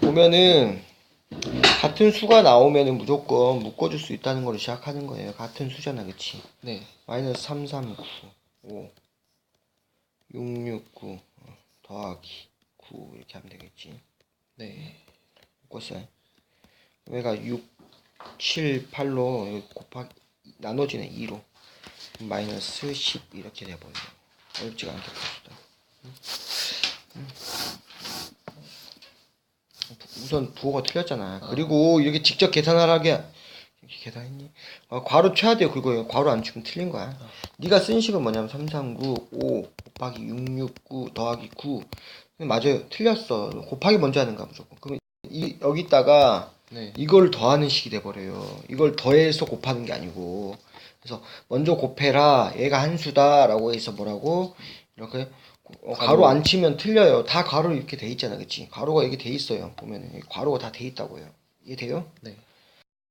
보면은 같은 수가 나오면은 무조건 묶어줄 수 있다는 걸로 시작하는 거예요. 같은 수잖아, 그치? 네. 마이너스 3, 3, 9, 5, 6, 6, 9 어, 더하기 9 이렇게 하면 되겠지. 네. 묶었어요. 얘가 6, 7, 8로 곱하기 나눠지네 2로 마이너스 10 이렇게 돼버려요. 어렵지가 않게 봅시다. 우선 부호가 틀렸잖아. 그리고 이렇게 직접 계산하라게 이렇게 계산했니? 아, 괄호 쳐야 돼요. 그거예요. 괄호 안 치면 틀린 거야. 네가 쓴 식은 뭐냐면 3, 3, 9, 5 곱하기 6, 6, 9 더하기 9 맞아요. 틀렸어. 곱하기 먼저 하는 거야 무조건. 그러면 이, 여기다가 네. 이걸 더하는 식이 돼 버려요. 이걸 더해서 곱하는 게 아니고. 그래서 먼저 곱해라. 얘가 한 수다라고 해서 뭐라고 이렇게 어, 가로 안 치면 틀려요. 다 가로 이렇게 돼 있잖아, 그치? 가로가 이렇게 돼 있어요. 보면은 가로가 다 돼 있다고요. 이해돼요? 네.